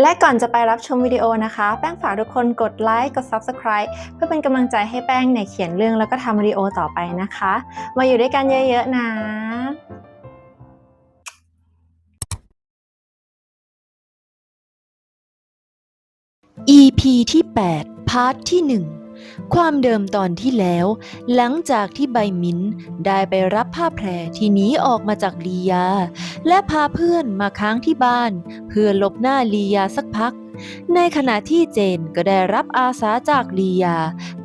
และก่อนจะไปรับชมวิดีโอนะคะ แป้งฝากทุกคนกดไลค์กด Subscribe เพื่อเป็นกำลังใจให้แป้งเนเขียนเรื่องแล้วก็ทำวิดีโอต่อไปนะคะ มาอยู่ด้วยกันเยอะๆนะ EP ที่ 8 พาร์ทที่ 1 ความเดิมตอนที่แล้ว หลังจากที่ใบมิ้นได้ไปรับผ้าแพรที่หนีออกมาจากลียา และพาเพื่อนมาค้างที่บ้าน เพื่อหลบหน้าลียาสักพัก ในขณะที่เจนก็ได้รับอาสาจากลียา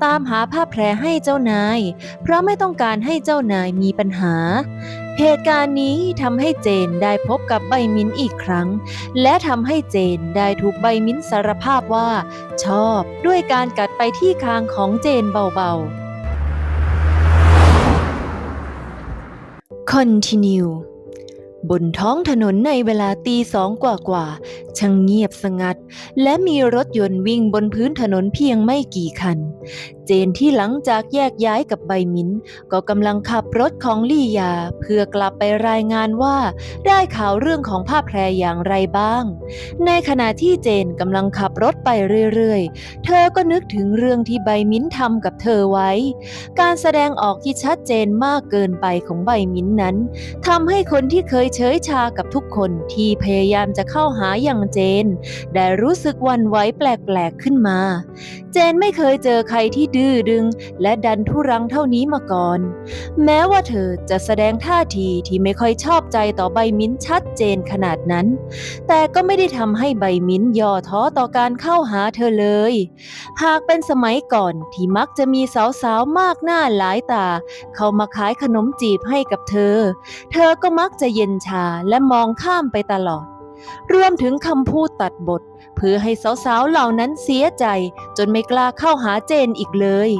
ตามหาผ้าแพรให้เจ้านาย เพราะไม่ต้องการให้เจ้านายมีปัญหา เหตุการณ์นี้ทำให้เจนได้พบกับใบมิ้นอีกครั้ง และทำให้เจนได้ถูกใบมิ้นสารภาพว่า ชอบด้วยการกัดไปที่คางของเจนเบาๆ Continue บนท้องถนนในเวลาตีสองกว่าๆช่างเงียบสงัด และมีรถยนต์วิ่งบนพื้นถนนเพียงไม่กี่คันเจนที่หลังจากแยกย้ายกับใบมิ้นก็กำลังขับรถของลี่ยา เพื่อกลับไปรายงานว่าได้ข่าวเรื่องของผ้าแพรอย่างไรบ้าง ในขณะที่เจนกำลังขับรถไปเรื่อยๆ เธอก็นึกถึงเรื่องที่ใบมิ้นทำกับเธอไว้ การแสดงออกที่ชัดเจนมากเกินไปของใบมิ้นนั้นทำให้คนที่เคยเฉยชากับทุกคนที่พยายามจะเข้าหาอย่างเจน ได้รู้สึกวันไหวแปลกๆขึ้นมา เจนไม่เคยเจอใครที่ดื้อดึง และดันทุรังเท่านี้มาก่อน แม้ว่าเธอจะแสดงท่าทีที่ไม่ค่อยชอบใจต่อใบมิ้นชัดเจนขนาดนั้น แต่ก็ไม่ได้ทำให้ใบมิ้นย่อท้อต่อการเข้าหาเธอเลย หากเป็นสมัยก่อนที่มักจะมีสาวๆมากหน้าหลายตา เข้ามาขายขนมจีบให้กับเธอ เธอก็มักจะเย็นชาและมองข้ามไปตลอด รวมถึงคำพูดตัดบท เพื่อให้สาวๆเหล่านั้นเสียใจ จนไม่กล้าเข้าหาเจนอีกเลย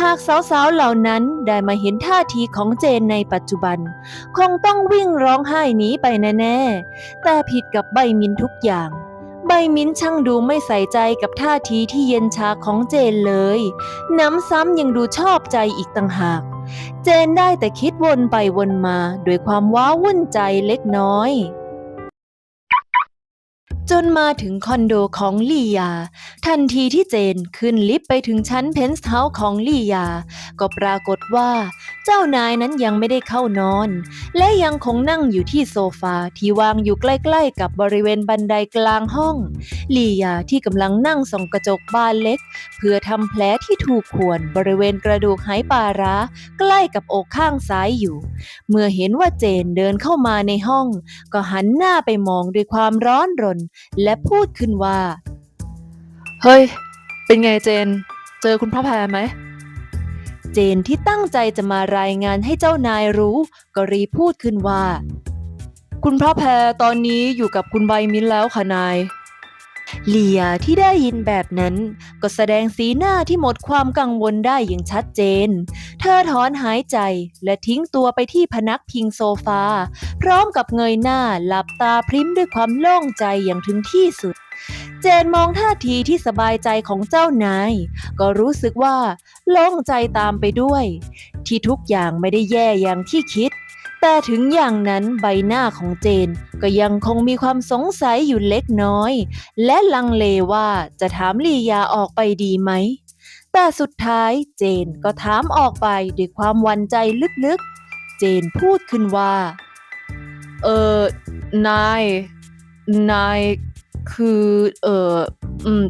หากสาวๆเหล่านั้นได้มาเห็นท่าทีของเจนในปัจจุบัน คงต้องวิ่งร้องไห้หนีไปแน่ๆ แต่ผิดกับใบมินทุกอย่างใบมิ้นช่างดูไม่ใส่ใจกับท่าทีที่เย็นชาของเจนเลย น้ำซ้ำยังดูชอบใจอีกต่างหาก เจนได้แต่คิดวนไปวนมาด้วยความว้าวุ่นใจเล็กน้อย จนมาถึงคอนโดของลียา ทันทีที่เจนขึ้นลิฟต์ไปถึงชั้นเพนท์เฮาส์ของลียา ก็ปรากฏว่า เจ้านายนั้นยังไม่ได้เข้านอน และยังคงนั่งอยู่ที่โซฟาที่วางอยู่ใกล้ๆกับบริเวณบันไดกลางห้องลียาที่กำลังนั่งส่องกระจกบานเล็ก เพื่อทำแผลที่ถูกข่วนบริเวณกระดูกไหปาร้า ใกล้กับอกข้างซ้ายอยู่ เมื่อเห็นว่าเจนเดินเข้ามาในห้อง ก็หันหน้าไปมองด้วยความร้อนรนและพูดขึ้นว่า เฮ้ย เป็นไงเจน เจอคุณพ่อแพรไหม เจนที่ตั้งใจจะมารายงานให้เจ้านายรู้ ก็รีบพูดขึ้นว่า คุณพ่อแพรตอนนี้อยู่กับคุณใบมิ้นแล้วค่ะนาย เลียที่ได้ยินแบบนั้น ก็แสดงสีหน้าที่หมดความกังวลได้อย่างชัดเจน เธอถอนหายใจและทิ้งตัวไปที่พนักพิงโซฟา พร้อมกับเงยหน้าหลับตาพริ้มด้วยความโล่งใจอย่างถึงที่สุด เจนมองท่าทีที่สบายใจของเจ้านาย ก็รู้สึกว่าโล่งใจตามไปด้วย ที่ทุกอย่างไม่ได้แย่อย่างที่คิด แต่ถึงอย่างนั้นใบหน้าของเจนก็ยังคงมีความสงสัยอยู่เล็กน้อย และลังเลว่าจะถามลียาออกไปดีไหม แต่สุดท้ายเจนก็ถามออกไปด้วยความวันใจลึกๆ เจนพูดขึ้นว่า เออ นาย นาย คือ เออ อืม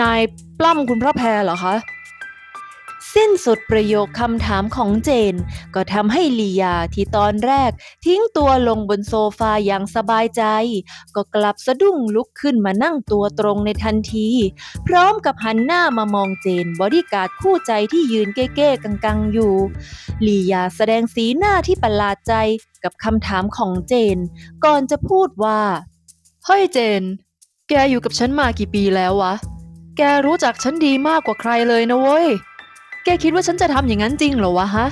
นายปล้ำคุณพ่อแพรเหรอคะ สิ้นสุดประโยคคำถามของเจน ก็ทำให้ลียาที่ตอนแรก ทิ้งตัวลงบนโซฟาอย่างสบายใจ ก็กลับสะดุ้งลุกขึ้นมานั่งตัวตรงในทันที พร้อมกับหันหน้ามามองเจนบอดี้การ์ดคู่ใจที่ยืนเก้ๆกังๆอยู่ลียาแสดงสีหน้าที่ประหลาดใจกับคำถามของเจน ก่อนจะพูดว่าเฮ้ยเจน แกอยู่กับฉันมากี่ปีแล้ววะ แกรู้จักฉันดีมากกว่าใครเลยนะเว้ย แกคิดว่าฉันจะทำอย่างนั้นจริงเหรอวะฮะ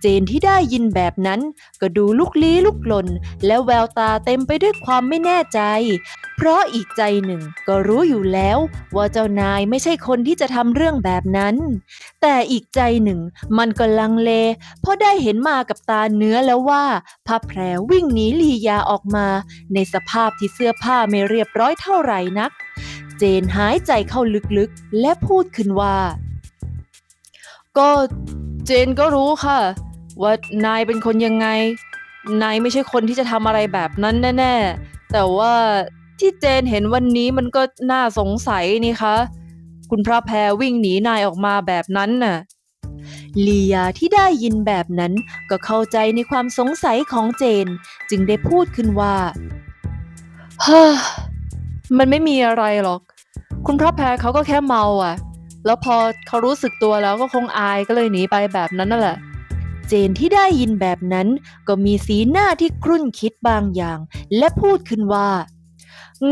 เจนที่ได้ยินแบบนั้นก็ดูลุกลี้ลุกลน และแววตาเต็มไปด้วยความไม่แน่ใจ เพราะอีกใจหนึ่งก็รู้อยู่แล้ว ว่าเจ้านายไม่ใช่คนที่จะทำเรื่องแบบนั้น แต่อีกใจหนึ่งมันก็ลังเล เพราะได้เห็นมากับตาเนื้อแล้วว่าพระแพรวิ่งหนีลียาออกมา ในสภาพที่เสื้อผ้าไม่เรียบร้อยเท่าไหร่นัก เจนหายใจเข้าลึกๆ และพูดขึ้นว่า ก็เจนก็รู้ค่ะ ว่านายเป็นคนยังไง นายไม่ใช่คนที่จะทำอะไรแบบนั้นแน่ๆ แต่ว่าที่เจนเห็นวันนี้มันก็น่าสงสัยนี่คะ คุณพระแพรวิ่งหนีนายออกมาแบบนั้นน่ะลียาที่ได้ยินแบบนั้นก็เข้าใจในความสงสัยของเจน จึงได้พูดขึ้นว่าเฮ้อมันไม่มีอะไรหรอก คุณพระแพรเขาก็แค่เมาอะ แล้วพอเขารู้สึกตัวแล้วก็คงอายก็เลยหนีไปแบบนั้นนั่นแหละ เจนที่ได้ยินแบบนั้น ก็มีสีหน้าที่ครุ่นคิดบางอย่าง และพูดขึ้นว่า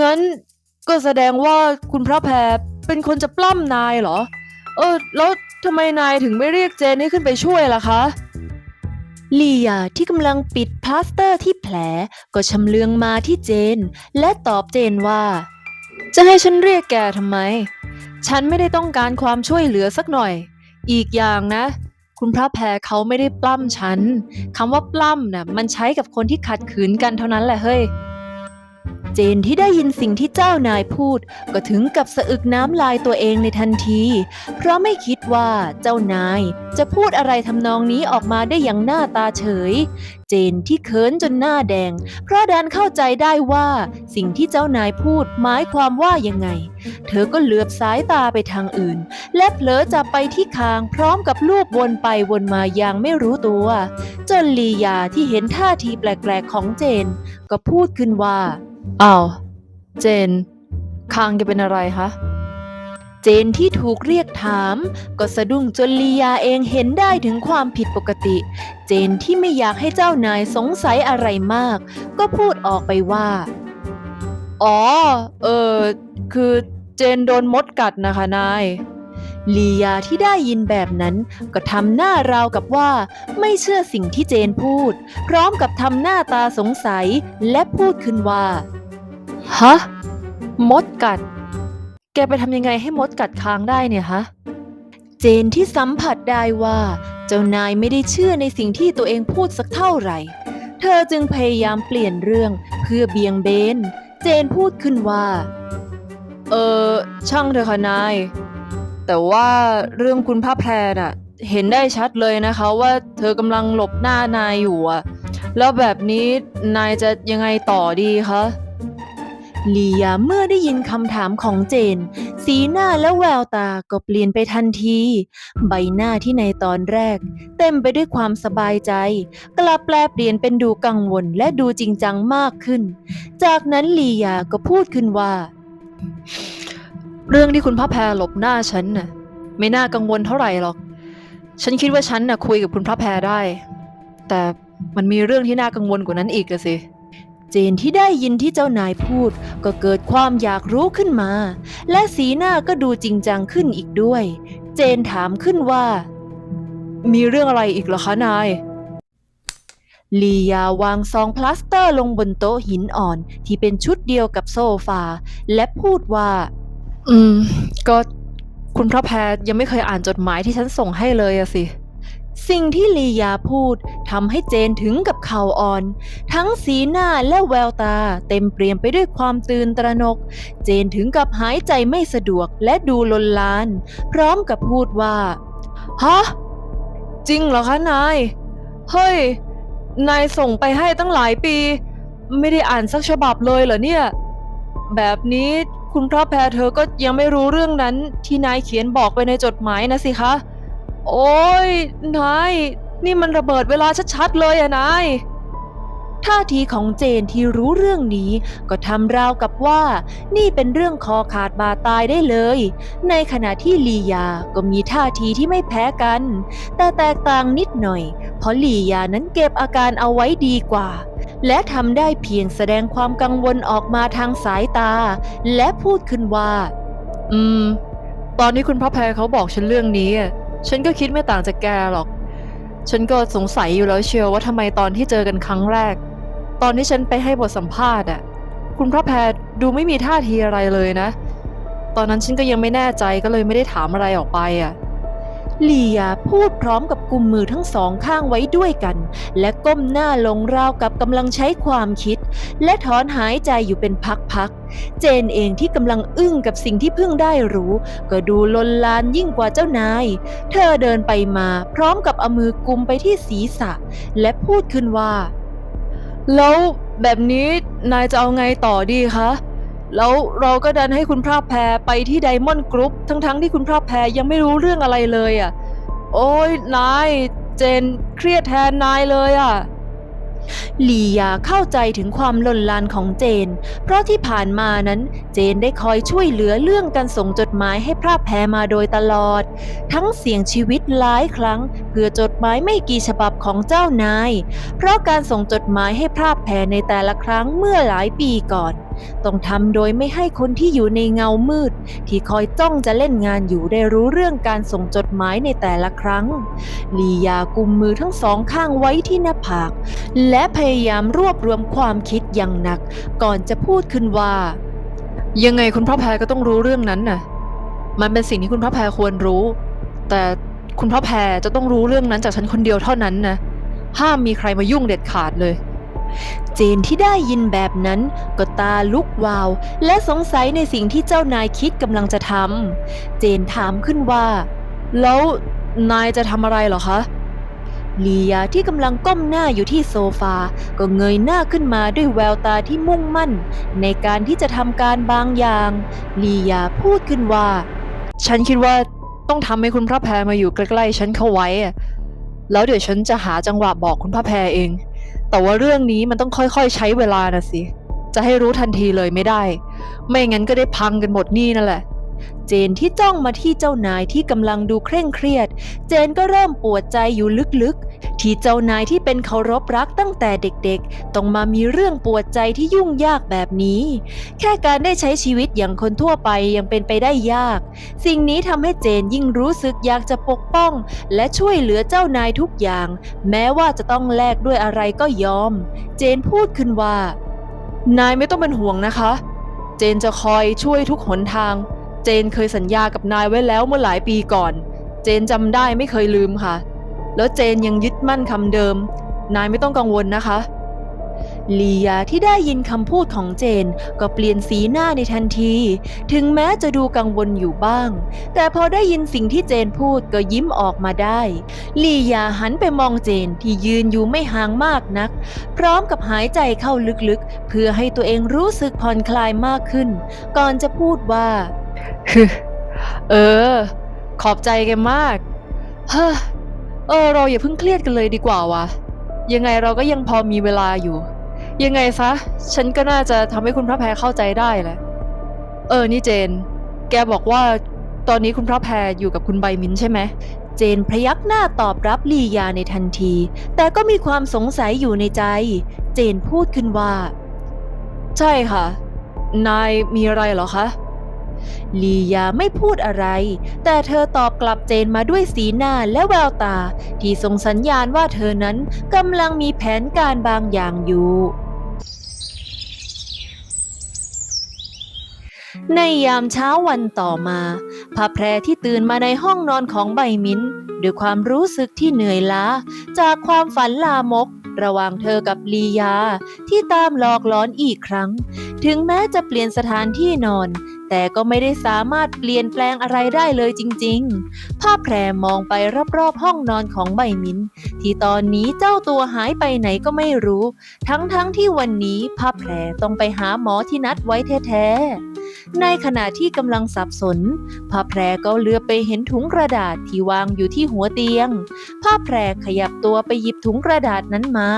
งั้นก็แสดงว่าคุณพระแพรเป็นคนจะปล้ำนายเหรอ เออ แล้วทำไมนายถึงไม่เรียกเจนให้ขึ้นไปช่วยล่ะคะลียาที่กำลังปิดพลาสเตอร์ที่แผลก็ชำเลืองมาที่เจน และตอบเจนว่า จะให้ฉันเรียกแกทำไม ฉันไม่ได้ต้องการความช่วยเหลือสักหน่อย อีกอย่างนะ คุณพระแพรเขาไม่ได้ปล้ำฉันคำว่าปล้ำน่ะมันใช้กับคนที่ขัดขืนกันเท่านั้นแหละเฮ้ย เจนที่ได้ยินสิ่งที่เจ้านายพูด ก็ถึงกับสะอึกน้ำลายตัวเองในทันที เพราะไม่คิดว่าเจ้านายจะพูดอะไรทำนองนี้ออกมาได้อย่างหน้าตาเฉย เจนที่เขินจนหน้าแดง เพราะดันเข้าใจได้ว่าสิ่งที่เจ้านายพูดหมายความว่ายังไง เธอก็เหลือบสายตาไปทางอื่น และเผลอจับไปที่คางพร้อมกับลูบวนไปวนมาอย่างไม่รู้ตัว จนลียาที่เห็นท่าทีแปลกๆของเจน ก็พูดขึ้นว่า อ้าว เจน คางแกเป็นอะไรคะ เจนที่ถูกเรียกถาม ก็สะดุ้งจนลียาเองเห็นได้ถึงความผิดปกติ เจนที่ไม่อยากให้เจ้านายสงสัยอะไรมาก ก็พูดออกไปว่า อ๋อ เออ คือเจนโดนมดกัดนะคะนายลียาที่ได้ยินแบบนั้น ก็ทำหน้าราวกับว่า ไม่เชื่อสิ่งที่เจนพูด พร้อมกับทำหน้าตาสงสัยและพูดขึ้นว่า ฮะ มดกัด แกไปทำยังไงให้มดกัดคางได้เนี่ยฮะ เจนที่สัมผัสได้ว่า เจ้านายไม่ได้เชื่อในสิ่งที่ตัวเองพูดสักเท่าไหร่ เธอจึงพยายามเปลี่ยนเรื่องเพื่อเบี่ยงเบน เจนพูดขึ้นว่า เออ ช่างเถอะค่ะนาย แต่ว่าเรื่องคุณพระแพรน่ะ เห็นได้ชัดเลยนะคะว่าเธอกำลังหลบหน้านายอยู่อะแล้วแบบนี้นายจะยังไงต่อดีคะ ลียาเมื่อได้ยินคำถามของเจน สีหน้าและแววตาก็เปลี่ยนไปทันที ใบหน้าที่ในตอนแรก เต็มไปด้วยความสบายใจ กลับแปลเปลี่ยนเป็นดูกังวลและดูจริงจังมากขึ้น จากนั้นลียาก็พูดขึ้นว่า เรื่องที่คุณพระแพรหลบหน้าฉันน่ะไม่น่ากังวลเท่าไหร่หรอก ฉันคิดว่าฉันน่ะคุยกับคุณพระแพรได้ แต่มันมีเรื่องที่น่ากังวลกว่านั้นอีกอะสิ เจนที่ได้ยินที่เจ้านายพูด ก็เกิดความอยากรู้ขึ้นมา และสีหน้าก็ดูจริงจังขึ้นอีกด้วย เจนถามขึ้นว่า มีเรื่องอะไรอีกเหรอคะนายลียาวางซองพลาสเตอร์ลงบนโต๊ะหินอ่อนที่เป็นชุดเดียวกับโซฟา และพูดว่า อืม ก็คุณพระแพรยังไม่เคยอ่านจดหมายที่ฉันส่งให้เลยอะสิ สิ่งที่ลียาพูดทำให้เจนถึงกับเข่าอ่อน ทั้งสีหน้าและแววตาเต็มเปลี่ยนไปด้วยความตื่นตระหนก เจนถึงกับหายใจไม่สะดวกและดูลนลาน พร้อมกับพูดว่าฮะจริงเหรอคะนาย เฮ้ย นายส่งไปให้ตั้งหลายปี ไม่ได้อ่านสักฉบับเลยเหรอเนี่ย แบบนี้คุณพระแพรเธอก็ยังไม่รู้เรื่องนั้นที่นายเขียนบอกไปในจดหมายนะสิคะ โอ้ยนาย นี่มันระเบิดเวลาชัดๆเลยอะนาย ท่าทีของเจนที่รู้เรื่องนี้ ก็ทำราวกับว่า นี่เป็นเรื่องคอขาดบาตายได้เลย ในขณะที่ลียาก็มีท่าทีที่ไม่แพ้กัน แต่แตกต่างนิดหน่อย เพราะลียานั้นเก็บอาการเอาไว้ดีกว่า และทำได้เพียงแสดงความกังวลออกมาทางสายตา และพูดขึ้นว่า อืม ตอนนี้คุณพระแพรเขาบอกฉันเรื่องนี้อะ ฉันก็คิดไม่ต่างจากแกหรอก ฉันก็สงสัยอยู่แล้วเชียวว่าทำไมตอนที่เจอกันครั้งแรก ตอนที่ฉันไปให้บทสัมภาษณ์อะคุณพระแพทย์ดูไม่มีท่าทีอะไรเลยนะ ตอนนั้นฉันก็ยังไม่แน่ใจก็เลยไม่ได้ถามอะไรออกไปอะ ลียาพูดพร้อมกับกุมมือทั้งสองข้างไว้ด้วยกัน และก้มหน้าลงราวกับกำลังใช้ความคิด และถอนหายใจอยู่เป็นพักๆ เจนเองที่กำลังอึ้งกับสิ่งที่เพิ่งได้รู้ ก็ดูลนลานยิ่งกว่าเจ้านาย เธอเดินไปมาพร้อมกับเอามือกุมไปที่ศีรษะ และพูดขึ้นว่า แล้วแบบนี้นายจะเอาไงต่อดีคะ แล้วเราก็ดันให้คุณพระแพรไปที่ไดมอนด์กรุ๊ปทั้งๆที่คุณพระแพรยังไม่รู้เรื่องอะไรเลยอะ โอ้ยนายเจนเครียดแทนนายเลยอะลียาเข้าใจถึงความลนลานของเจน เพราะที่ผ่านมานั้นเจนได้คอยช่วยเหลือเรื่องการส่งจดหมายให้พระแพรมาโดยตลอด ทั้งเสี่ยงชีวิตหลายครั้ง เพื่อจดหมายไม่กี่ฉบับของเจ้านาย เพราะการส่งจดหมายให้พระแพรในแต่ละครั้งเมื่อหลายปีก่อน ต้องทำโดยไม่ให้คนที่อยู่ในเงามืด ที่คอยจ้องจะเล่นงานอยู่ได้รู้เรื่องการส่งจดหมายในแต่ละครั้ง ลียากุมมือทั้งสองข้างไว้ที่หน้าผาก และพยายามรวบรวมความคิดอย่างหนัก ก่อนจะพูดขึ้นว่า ยังไงคุณพระแพรก็ต้องรู้เรื่องนั้นน่ะ มันเป็นสิ่งที่คุณพระแพรควรรู้ แต่คุณพระแพรจะต้องรู้เรื่องนั้นจากฉันคนเดียวเท่านั้นนะห้ามมีใครมายุ่งเด็ดขาดเลย เจนที่ได้ยินแบบนั้นก็ตาลุกวาว และสงสัยในสิ่งที่เจ้านายคิดกำลังจะทำ เจนถามขึ้นว่า แล้วนายจะทำอะไรหรอคะลียาที่กำลังก้มหน้าอยู่ที่โซฟา ก็เงยหน้าขึ้นมาด้วยแววตาที่มุ่งมั่น ในการที่จะทำการบางอย่างลียาพูดขึ้นว่า ฉันคิดว่าต้องทำให้คุณพระแพรมาอยู่ใกล้ๆฉันเข้าไว้ แล้วเดี๋ยวฉันจะหาจังหวะบอกคุณพระแพรเอง แต่ว่าเรื่องนี้มันต้องค่อยๆใช้เวลานะสิ จะให้รู้ทันทีเลยไม่ได้ ไม่งั้นก็ได้พังกันหมดนี่นั่นแหละ เจนที่จ้องมาที่เจ้านายที่กำลังดูเคร่งเครียด เจนก็เริ่มปวดใจอยู่ลึกๆ ที่เจ้านายที่เป็นเคารพรักตั้งแต่เด็กๆ ต้องมามีเรื่องปวดใจที่ยุ่งยากแบบนี้ แค่การได้ใช้ชีวิตอย่างคนทั่วไปยังเป็นไปได้ยาก สิ่งนี้ทำให้เจนยิ่งรู้สึกอยากจะปกป้อง และช่วยเหลือเจ้านายทุกอย่าง แม้ว่าจะต้องแลกด้วยอะไรก็ยอม เจนพูดขึ้นว่า นายไม่ต้องเป็นห่วงนะคะ เจนจะคอยช่วยทุกหนทาง เจนเคยสัญญากับนายไว้แล้วเมื่อหลายปีก่อน เจนจำได้ไม่เคยลืมค่ะ แล้วเจนยังยึดมั่นคำเดิม นายไม่ต้องกังวลนะคะลียาที่ได้ยินคำพูดของเจนก็เปลี่ยนสีหน้าในทันที ถึงแม้จะดูกังวลอยู่บ้าง แต่พอได้ยินสิ่งที่เจนพูดก็ยิ้มออกมาได้ ลียาหันไปมองเจนที่ยืนอยู่ไม่ห่างมากนัก พร้อมกับหายใจเข้าลึกๆ เพื่อให้ตัวเองรู้สึกผ่อนคลายมากขึ้น ก่อนจะพูดว่าเออ ขอบใจแกมาก เฮ้อ เออเราอย่าเพิ่งเครียดกันเลยดีกว่าวะยังไงเราก็ยังพอมีเวลาอยู่ ยังไงซะ ฉันก็น่าจะทำให้คุณพระแพรเข้าใจได้แหละ เออนี่เจน แกบอกว่าตอนนี้คุณพระแพรอยู่กับคุณใบมินใช่ไหมเจนพยักหน้าตอบรับลียาในทันที แต่ก็มีความสงสัยอยู่ในใจ เจนพูดขึ้นว่า ใช่ค่ะ นายมีอะไรเหรอคะ ลียาไม่พูดอะไร แต่เธอตอบกลับเจนมาด้วยสีหน้าและแววตา ที่ส่งสัญญาณว่าเธอนั้นกำลังมีแผนการบางอย่างอยู่ในยามเช้าวันต่อมาพระแพรที่ตื่นมาในห้องนอนของใบมิ้น ด้วยความรู้สึกที่เหนื่อยล้า จากความฝันลามก ระหว่างเธอกับลียา ที่ตามหลอกหลอนอีกครั้ง ถึงแม้จะเปลี่ยนสถานที่นอน แต่ก็ไม่ได้สามารถเปลี่ยนแปลงอะไรได้เลยจริงๆ ภาพแพรมองไปรอบๆห้องนอนของใบมินที่ตอนนี้เจ้าตัวหายไปไหนก็ไม่รู้ ทั้งๆทที่วันนี้ภาพแพรต้องไปหาหมอที่นัดไว้แท้ๆ ในขณะที่กำลังสับสนภาพแพรก็เลือไปเห็นถุงกระดาษที่วางอยู่ที่หัวเตียงภาพแพรขยับตัวไปหยิบถุงกระดาษนั้นมา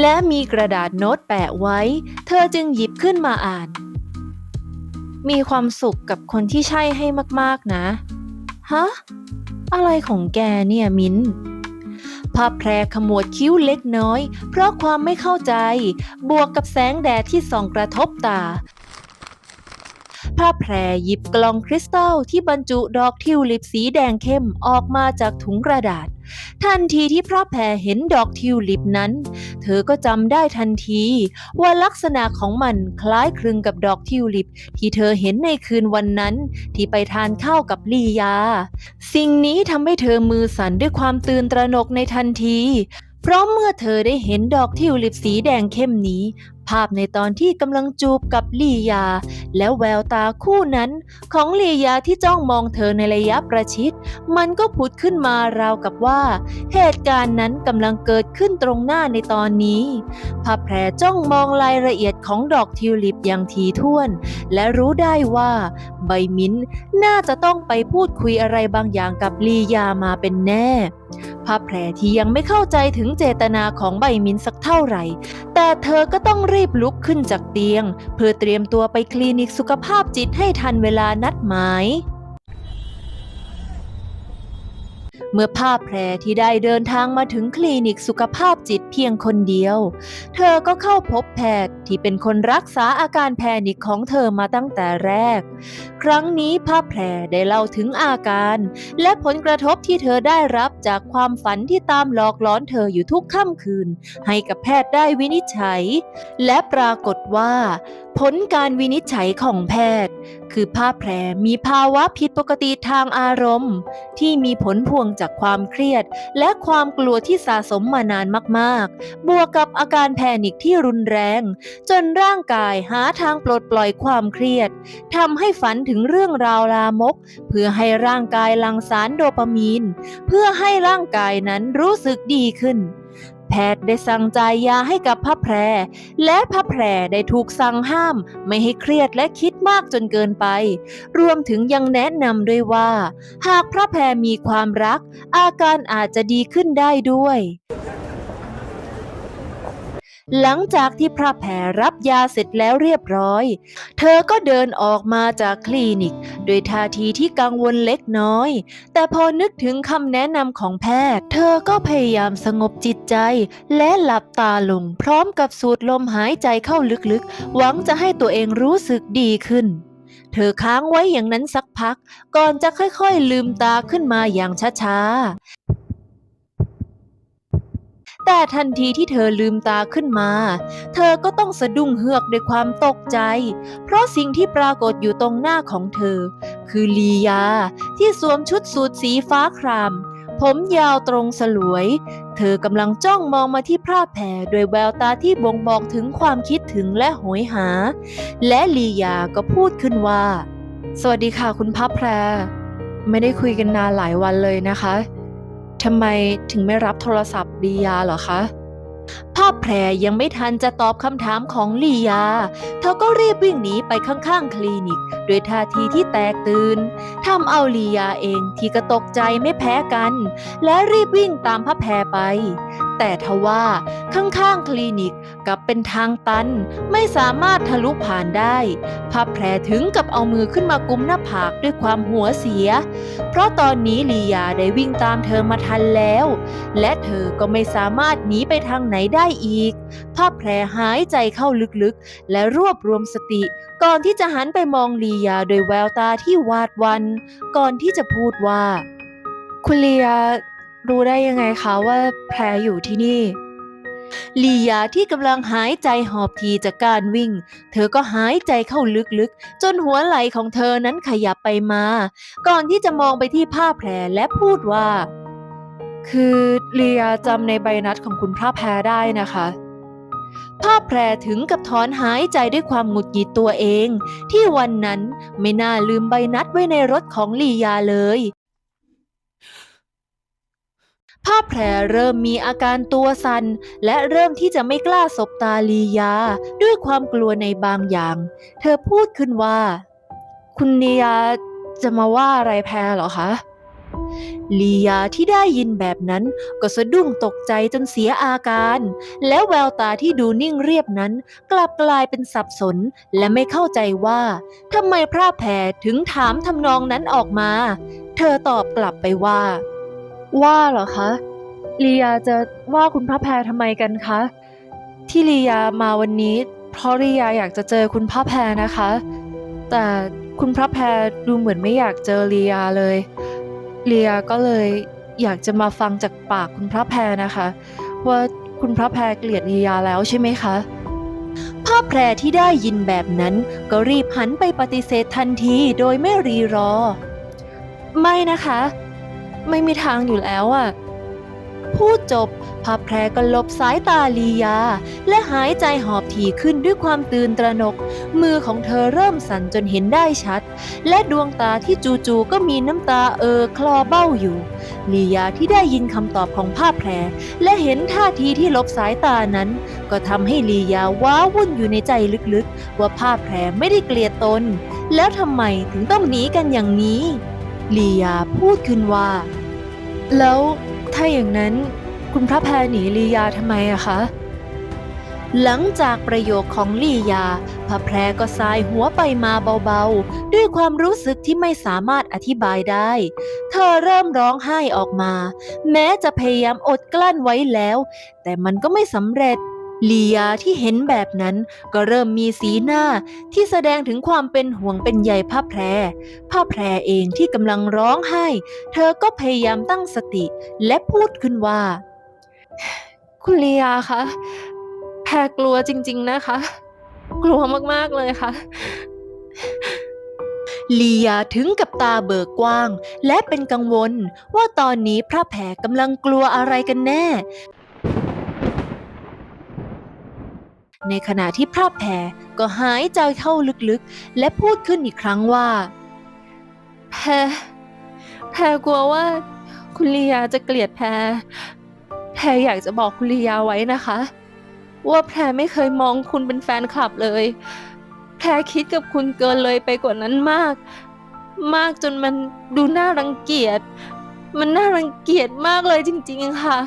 และมีกระดาษโน้ตแปะไว้ เธอจึงหยิบขึ้นมาอ่าน มีความสุขกับคนที่ใช่ให้มากๆนะ ฮะ อะไรของแกเนี่ยมิ้นภาพแพรขมวดคิ้วเล็กน้อย เพราะความไม่เข้าใจ บวกกับแสงแดดที่ส่องกระทบตา พระแพรหยิบกล่องคริสตัลที่บรรจุดอกทิวลิปสีแดงเข้มออกมาจากถุงกระดาษ ทันทีที่พระแพรเห็นดอกทิวลิปนั้น เธอก็จำได้ทันที ว่าลักษณะของมันคล้ายคลึงกับดอกทิวลิป ที่เธอเห็นในคืนวันนั้น ที่ไปทานข้าวกับลียา สิ่งนี้ทำให้เธอมือสั่นด้วยความตื่นตระหนกในทันทีเพราะเมื่อเธอได้เห็นดอกทิวลิปสีแดงเข้มนี้ ภาพในตอนที่กำลังจูบกับลียา แล้วแววตาคู่นั้น ของลียาที่จ้องมองเธอในระยะประชิด มันก็ผุดขึ้นมาราวกับว่า เหตุการณ์นั้นกำลังเกิดขึ้นตรงหน้าในตอนนี้พระแพรจ้องมองรายละเอียดของดอกทิวลิปอย่างถี่วน และรู้ได้ว่า ใบมิ้นน่าจะต้องไปพูดคุยอะไรบางอย่างกับลียามาเป็นแน่พระแพรที่ยังไม่เข้าใจถึงเจตนาของใบมิ้นสักเท่าไหร่ แต่เธอก็ต้องรีบลุกขึ้นจากเตียง เพื่อเตรียมตัวไปคลินิกสุขภาพจิตให้ทันเวลานัดหมายเมื่อภาพแพรที่ได้เดินทางมาถึงคลินิกสุขภาพจิตเพียงคนเดียว เธอก็เข้าพบแพทย์ที่เป็นคนรักษาอาการแพนิคของเธอมาตั้งแต่แรก ครั้งนี้ภาแพรได้เล่าถึงอาการ และผลกระทบที่เธอได้รับจากความฝันที่ตามหลอกหลอนเธออยู่ทุกค่ำคืน ให้กับแพทย์ได้วินิจฉัย และปรากฏว่า ผลการวินิจฉัยของแพทย์ คือภาแพรมีภาวะผิดปกติทางอารมณ์ ที่มีผลพวงจากความเครียด และความกลัวที่สะสมมานานมากๆ บวกกับอาการแพนิคที่รุนแรง จนร่างกายหาทางปลดปล่อยความเครียดทำให้ฝันถึงเรื่องราวลามก เพื่อให้ร่างกายหลั่งสารโดปามีน เพื่อให้ร่างกายนั้นรู้สึกดีขึ้น แพทย์ได้สั่งจ่ายยาให้กับพระแพร และพระแพรได้ถูกสั่งห้าม ไม่ให้เครียดและคิดมากจนเกินไป รวมถึงยังแนะนำด้วยว่า หากพระแพรมีความรัก อาการอาจจะดีขึ้นได้ด้วย หลังจากที่พระแพรรับยาเสร็จแล้วเรียบร้อย เธอก็เดินออกมาจากคลินิกโดยท่าทีที่กังวลเล็กน้อย แต่พอนึกถึงคำแนะนำของแพทย์ เธอก็พยายามสงบจิตใจ และหลับตาลงพร้อมกับสูดลมหายใจเข้าลึกๆ หวังจะให้ตัวเองรู้สึกดีขึ้นเธอค้างไว้อย่างนั้นสักพัก ก่อนจะค่อยๆ ลืมตาขึ้นมาอย่างช้าๆ แต่ทันทีที่เธอลืมตาขึ้นมา เธอก็ต้องสะดุ้งเฮือกด้วยความตกใจ เพราะสิ่งที่ปรากฏอยู่ตรงหน้าของเธอ คือลียาที่สวมชุดสูทสีฟ้าคราม ผมยาวตรงสลวย เธอกำลังจ้องมองมาที่พระแพรด้วยแววตาที่บ่งบอกถึงความคิดถึงและโหยหา และลียาก็พูดขึ้นว่า สวัสดีค่ะคุณพับแพร ไม่ได้คุยกันนานหลายวันเลยนะคะ ทำไมถึงไม่รับโทรศัพท์ลียาเหรอคะพ่อแพรยังไม่ทันจะตอบคำถามของลียา เธอก็รีบวิ่งหนีไปข้างๆ คลินิกด้วยท่าทีที่แตกตื่นทำเอาลียาเองที่ก็ตกใจไม่แพ้กัน และรีบวิ่งตามพ่อแพรไป แต่ทว่าข้างๆ คลินิก กับเป็นทางตัน ไม่สามารถทะลุผ่านได้พระแพรถึงกับเอามือขึ้นมากุมหน้าผากด้วยความหัวเสีย เพราะตอนนี้ลียาได้วิ่งตามเธอมาทันแล้ว และเธอก็ไม่สามารถหนีไปทางไหนได้อีกภาพแพรหายใจเข้าลึกๆ และรวบรวมสติ ก่อนที่จะหันไปมองลียาโดยแววตาที่วาดวัน ก่อนที่จะพูดว่า คุณลียารู้ได้ยังไงคะว่าแพรอยู่ที่นี่ ลียาที่กำลังหายใจหอบทีจากการวิ่ง เธอก็หายใจเข้าลึกๆ จนหัวไหล่ของเธอนั้นขยับไปมา ก่อนที่จะมองไปที่ผ้าแพรและพูดว่า คือลียาจำในใบนัดของคุณพระแพรได้นะคะภาแพรถึงกับถอนหายใจด้วยความหงุดหงิดตัวเอง ที่วันนั้นไม่น่าลืมใบนัดไว้ในรถของลียาเลย ภาแพรเริ่มมีอาการตัวสัน่นและเริ่มที่จะไม่กล้าสบตาลียา ด้วยความกลัวในบางอย่าง เธอพูดขึ้นว่า คุณลียาจะมาว่าอะไรแพรหรอคะลียาที่ได้ยินแบบนั้นก็สะดุ้งตกใจจนเสียอาการ แล้วแววตาที่ดูนิ่งเรียบนั้น กลับกลายเป็นสับสนและไม่เข้าใจว่าทำไมพระแพรถึงถามทำนองนั้นออกมา เธอตอบกลับไปว่า ว่าเหรอคะลียาจะว่าคุณพระแพรทำไมกันคะ ที่ลียามาวันนี้ เพราะลียาอยากจะเจอคุณพระแพรนะคะ แต่คุณพระแพรดูเหมือนไม่อยากเจอลียาเลยเลียก็เลยอยากจะมาฟังจากปากคุณพระแพรนะคะ ว่าคุณพระแพรเกลียดลียาแล้วใช่ไหมคะภาพแพรที่ได้ยินแบบนั้น ก็รีบหันไปปฏิเสธทันทีโดยไม่รีรอ ไม่นะคะ ไม่มีทางอยู่แล้วอะ่ะพูดจบภาพแพรก็หลบสายตาลียา และหายใจหอบถี่ขึ้นด้วยความตื่นตระหนก มือของเธอเริ่มสั่นจนเห็นได้ชัด และดวงตาที่จู่ๆก็มีน้ำตาเออคลอเบ้าอยู่ ลียาที่ได้ยินคำตอบของภาพแพร และเห็นท่าทีที่ลบสายตานั้น ก็ทำให้ลียาว้าวุ่นอยู่ในใจลึกๆ ว่าภาพแพรไม่ได้เกลียดตน แล้วทำไมถึงต้องหนีกันอย่างนี้ลียาพูดขึ้นว่า แล้วถ้าอย่างนั้นคุณพระแพรหนีลียาทำไมอะคะ หลังจากประโยคของลียา พระแพรก็สายหัวไปมาเบาๆ ด้วยความรู้สึกที่ไม่สามารถอธิบายได้ เธอเริ่มร้องไห้ออกมา แม้จะพยายามอดกลั้นไว้แล้ว แต่มันก็ไม่สำเร็จ ลียาที่เห็นแบบนั้นก็เริ่มมีสีหน้าที่แสดงถึงความเป็นห่วงเป็นใยผ้าแพร ผ้าแพรเองที่กำลังร้องไห้ เธอก็พยายามตั้งสติและพูดขึ้นว่า คุณลียาคะ แพรกลัวจริง ๆนะคะ กลัวมากๆเลยค่ะลียาถึงกับตาเบิกกว้าง และเป็นกังวลว่าตอนนี้พระแผกำลังกลัวอะไรกันแน่ ในขณะที่พระแผก็หายใจเข้าลึกๆ และพูดขึ้นอีกครั้งว่า แพรแพรกลัวว่าคุณลียาจะเกลียดแพรแพรอยากจะบอกคุณลียาไว้นะคะ ว่าแพรไม่เคยมองคุณเป็นแฟนคลับเลย แพรคิดกับคุณเกินเลยไปกว่านั้นมาก มากจนมันดูน่ารังเกียจ มันน่ารังเกียจมากเลยจริงๆค่ะ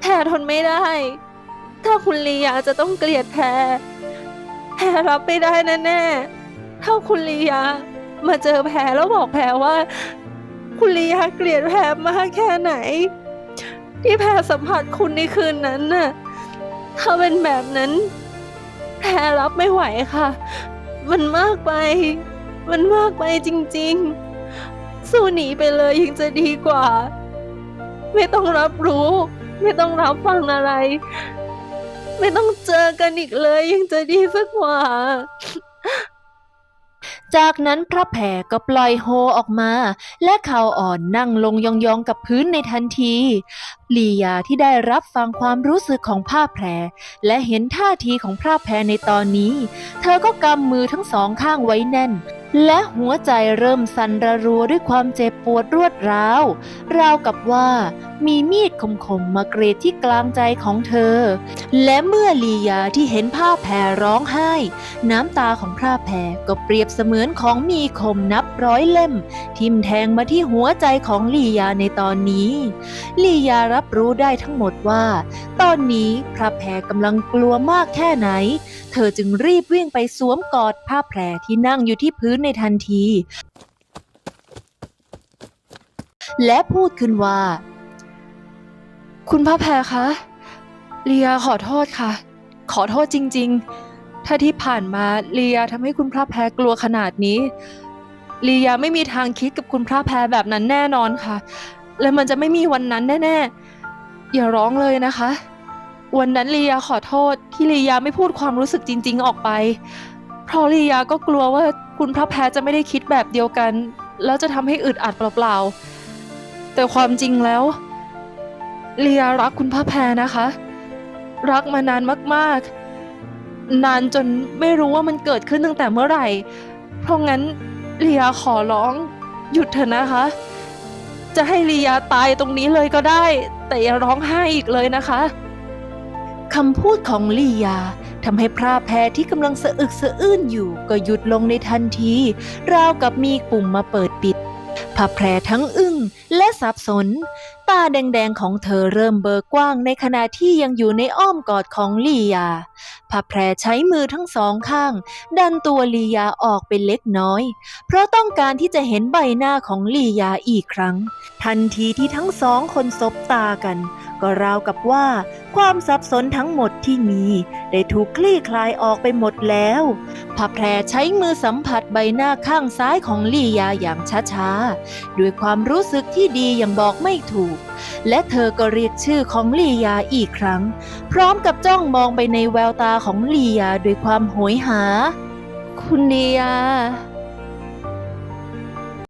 แพรทนไม่ได้ ถ้าคุณลียาจะต้องเกลียดแพรแพรรับไม่ได้แน่ๆถ้าคุณลียามาเจอแพรแล้วบอกแพรว่า คุณลียาเกลียดแพรมากแค่ไหน ที่แพรสัมผัสคุณในคืนนั้นน่ะถ้าเป็นแบบนั้น แพรรับไม่ไหวค่ะ มันมากไป มันมากไปจริง ๆ สู้หนีไปเลยยังจะดีกว่า ไม่ต้องรับรู้ ไม่ต้องรับฟังอะไร ไม่ต้องเจอกันอีกเลยยังจะดีสักกว่า จากนั้นพระแผ่ก็ปล่อยโฮออกมา และเขาอ่อนนั่งลงยองๆกับพื้นในทันทีลียาที่ได้รับฟังความรู้สึกของผ้าแพร และเห็นท่าทีของพระแพรในตอนนี้ เธอก็กำมือทั้งสองข้างไว้แน่น และหัวใจเริ่มสั่นระรัวด้วยความเจ็บปวดรวดร้าว ราวกับว่ามีมีดคมๆมากรีดที่กลางใจของเธอ และเมื่อลียาที่เห็นผ้าแพรร้องไห้ น้ำตาของพระแพรก็เปรียบเสมือนของมีคมนับร้อยเล่ม ทิ่มแทงมาที่หัวใจของลียาในตอนนี้ ลียารับรู้ได้ทั้งหมดว่า ตอนนี้พระแพรกำลังกลัวมากแค่ไหน เธอจึงรีบวิ่งไปสวมกอดผ้าแพรที่นั่งอยู่ที่พื้นในทันทีและพูดขึ้นว่า คุณพระแพรคะ เลียขอโทษค่ะ ขอโทษจริง ๆ ถ้าที่ผ่านมาเลียทำให้คุณพระแพรกลัวขนาดนี้ เลียไม่มีทางคิดกับคุณพระแพรแบบนั้นแน่นอนค่ะ และมันจะไม่มีวันนั้นแน่ๆ อย่าร้องเลยนะคะ วันนั้นเลียขอโทษที่เลียไม่พูดความรู้สึกจริง ๆ ออกไป เพราะเลียก็กลัวว่าคุณพระแพรจะไม่ได้คิดแบบเดียวกัน แล้วจะทำให้อึดอัดเปล่าๆ แต่ความจริงแล้วเลียรักคุณพระแพรนะคะ รักมานานมากๆ นานจนไม่รู้ว่ามันเกิดขึ้นตั้งแต่เมื่อไหร่ เพราะงั้นเลียขอร้องหยุดเถอะนะคะ จะให้ลียาตายตรงนี้เลยก็ได้ แต่อย่าร้องไห้อีกเลยนะคะคำพูดของลียาทำให้พระแพรที่กำลังสะอึกสะอื้นอยู่ก็หยุดลงในทันที ราวกับมีปุ่มมาเปิดปิดพระแพรทั้งอึ้งและสับสน ตาแดงๆของเธอเริ่มเบิกกว้างในขณะที่ยังอยู่ในอ้อมกอดของลียาพระแพรใช้มือทั้งสองข้าง ดันตัวลียาออกเป็นเล็กน้อย เพราะต้องการที่จะเห็นใบหน้าของลียาอีกครั้ง ทันทีที่ทั้งสองคนซบตากัน ก็ราวกับว่า ความสับสนทั้งหมดที่มี ได้ถูกคลี่คลายออกไปหมดแล้วพพระแพรใช้มือสัมผัสใบหน้าข้างซ้ายของลียาอย่างช้าๆ ด้วยความรู้สึกที่ดีอย่างบอกไม่ถูก และเธอก็เรียกชื่อของลียาอีกครั้ง พร้อมกับจ้องมองไปในแววตาของลียาด้วยความโหยหา คุณลียา